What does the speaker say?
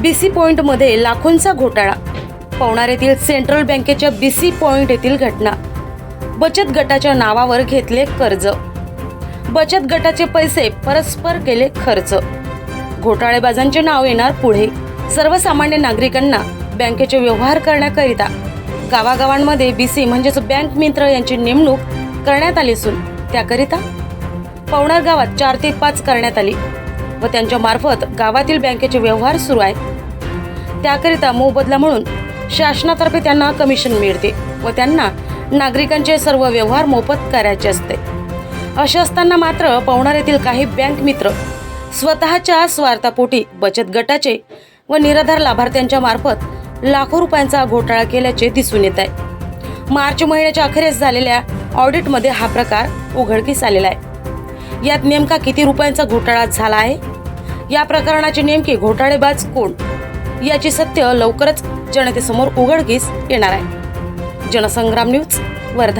B C पॉईंटमध्ये लाखोंचा घोटाळा. पवनार येथील सेंट्रल बँकेच्या बी सी पॉईंट येथील घटना. बचत गटाच्या नावावर घेतले कर्ज. बचत गटाचे पैसे परस्पर केले खर्च. घोटाळेबाजांचे नाव येणार पुढे. सर्वसामान्य नागरिकांना बँकेचे व्यवहार करण्याकरिता. गावागावांमध्ये बी सी म्हणजेच बँक मित्र यांची नेमणूक करण्यात आली असून त्याकरिता पवनार गावात चार ते पाच करण्यात आली. व त्यांच्या मार्फत गावातील बँकेचे व्यवहार सुरू आहे. त्याकरिता मोबदला म्हणून शासनातर्फे त्यांना कमिशन मिळते व त्यांना नागरिकांचे सर्व व्यवहार मोफत करायचे असते. असे असताना मात्र पवणार येथील काही बँक मित्र स्वतःच्या स्वार्थापोटी बचत गटाचे व निराधार लाभार्थ्यांच्या मार्फत लाखो रुपयांचा घोटाळा केल्याचे दिसून येत आहे. मार्च महिन्याच्या अखेरीस झालेल्या ऑडिटमध्ये हा प्रकार उघडकीस आलेला आहे. यात नेमका किती रुपयांचा घोटाळा झाला आहे? या प्रकरणाचे नेमके घोटाळेबाज कोण? याची सत्य लवकरच जनतेसमोर उघडकीस येणार आहे. जनसंग्राम न्यूज वर्धा.